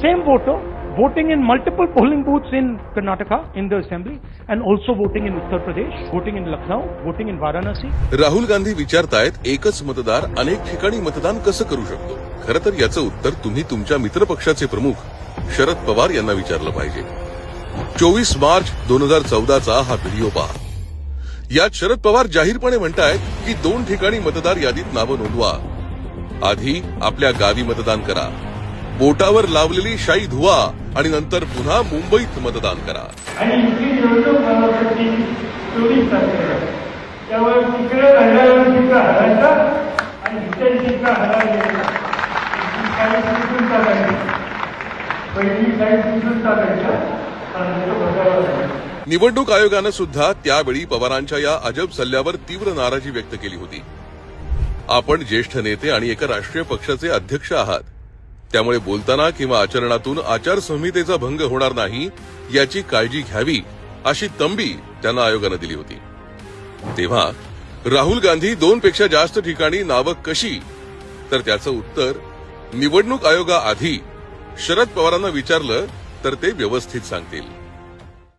same voter voting in multiple polling booths in Karnataka in the assembly and also voting in Uttar Pradesh, voting in Lucknow, voting in Varanasi. Rahul Gandhi विचारतायत एकच मतदार अनेक ठिकाणी मतदान कसं करू शकतो? खरं तर याचं उत्तर तुम्ही तुमच्या मित्रपक्षाचे प्रमुख शरद पवार यांना विचारलं पाहिजे. चोवीस मार्च दोन हजार चौदाचा हा व्हिडिओ पहा. यात शरद पवार जाहीरपणे म्हणतायत की दोन ठिकाणी मतदार यादीत नावं नोंदवा. आधी आपल्या गावी मतदान करा. बोटावर लावलेली शाई धुवा आणि नंतर पुन्हा मुंबईत मतदान करा. आणि निवडणूक चोवीस. त्यामुळे तिकडे हरायचा आणि काही टाकायची पहिली काही टाकायचं. निवडणूक आयोगानं सुद्धा त्यावेळी पवारांच्या या अजब सल्ल्यावर तीव्र नाराजी व्यक्त केली होती. आपण ज्येष्ठ नेते आणि एका राष्ट्रीय पक्षाचे अध्यक्ष आहात. त्यामुळे बोलताना किंवा आचरणातून आचारसंहितेचा भंग होणार नाही याची काळजी घ्यावी अशी तंबी त्यांना आयोगानं दिली होती. तेव्हा राहुल गांधी दोन पेक्षा जास्त ठिकाणी नावं कशी? तर त्याचं उत्तर निवडणूक आयोगाआधी शरद पवारांना विचारलं तर ते व्यवस्थित सांगतील.